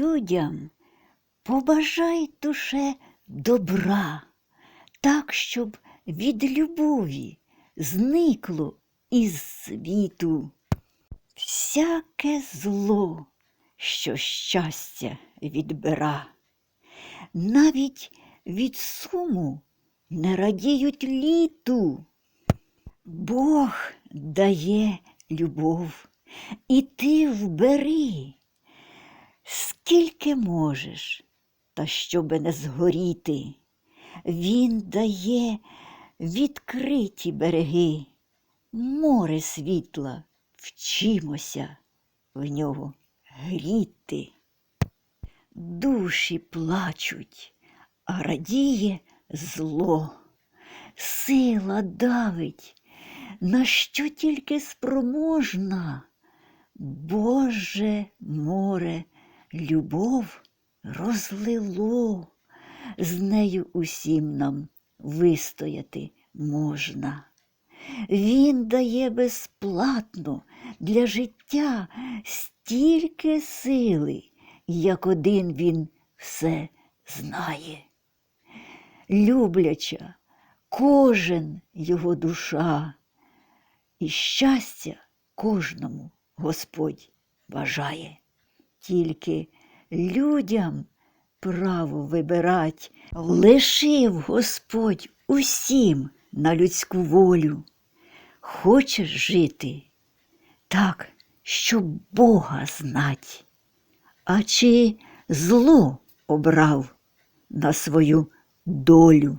людям побажай душе добра, так, щоб від любові зникло із світу всяке зло, що щастя відбира. Навіть від суму не радіють літу. Бог дає любов, і ти вбери, скільки можеш, та щоби не згоріти. Він дає відкриті береги, море світла, вчимося в нього гріти. Душі плачуть, а радіє зло, сила давить, на що тільки спроможна. Боже море, любов розлило, з нею усім нам вистояти можна. Він дає безплатно для життя стільки сили, як один він все знає. Любляча кожен його душа, і щастя кожному Господь бажає. Тільки людям право вибирать, лишив Господь усім на людську волю. Хочеш жити так, щоб Бога знать, а чи зло обрав на свою долю.